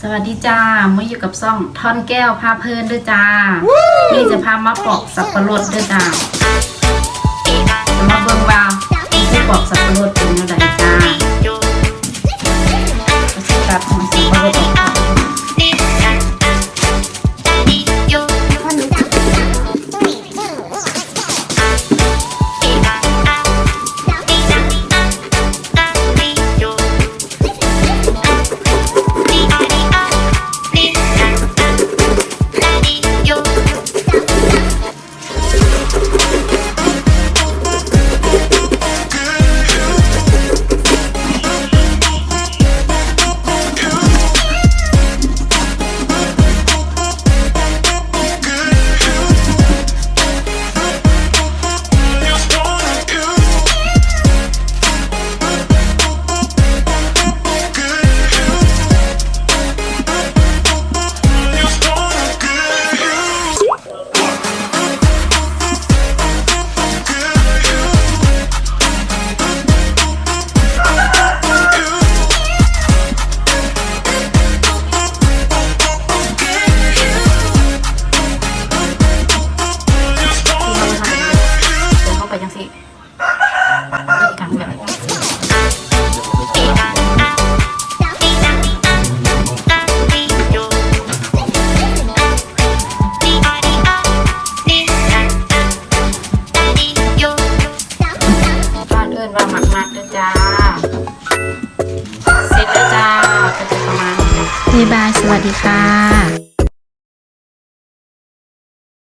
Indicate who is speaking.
Speaker 1: สวัสดีจ้ามาอยู่กับซ่องท่อนแก้วพาเพลินด้วยจ้า นี่จะพามาปอกสับปะรดด้วยจ้าจะมาเบิ่งว่าะประมาณนี้
Speaker 2: บ๊ายบายสวัสดีค่ะ